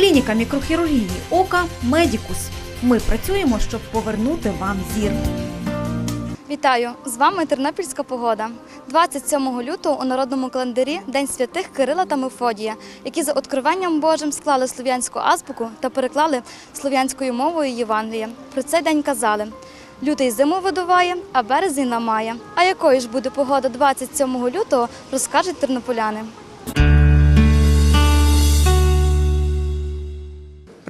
Клініка мікрохірургії ока Медікус. Ми працюємо, щоб повернути вам зір. Вітаю! З вами Тернопільська погода. 27 лютого у народному календарі День святих Кирила та Мефодія, які за откровенням Божим склали слов'янську азбуку та переклали слов'янською мовою Євангеліє. Про цей день казали: лютий зиму видуває, а березень ламає. А якою ж буде погода 27 лютого, розкажуть тернополяни.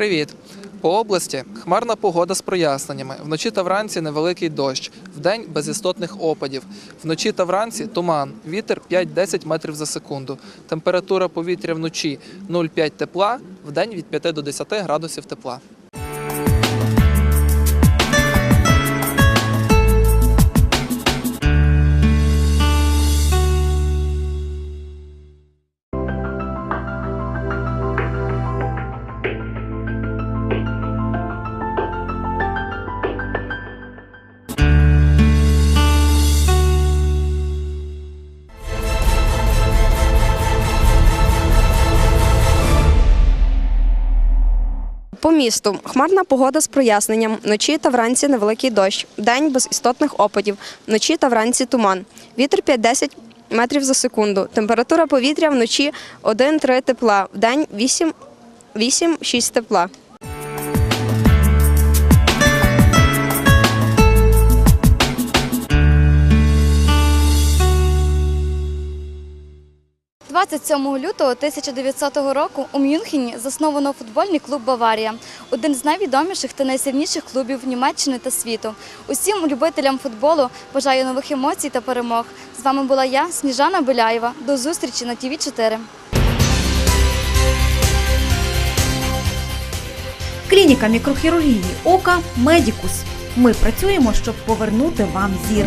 Привіт! По області хмарна погода з проясненнями. Вночі та вранці невеликий дощ, вдень без істотних опадів. Вночі та вранці туман, вітер 5-10 метрів за секунду. Температура повітря вночі 0,5 тепла, вдень від 5 до 10 градусів тепла. По місту хмарна погода з проясненням. Вночі та вранці невеликий дощ. День без істотних опадів. Вночі та вранці туман. Вітер 5-10 метрів за секунду. Температура повітря вночі 1-3 тепла. Вдень 8 8-6 тепла. – 27 лютого 1900 року у Мюнхені засновано футбольний клуб Баварія, один з найвідоміших та найсильніших клубів Німеччини та світу. Усім любителям футболу бажаю нових емоцій та перемог. З вами була я, Сніжана Беляєва. До зустрічі на ТВ 4 Клініка мікрохірургії ока Медікус. Ми працюємо, щоб повернути вам зір.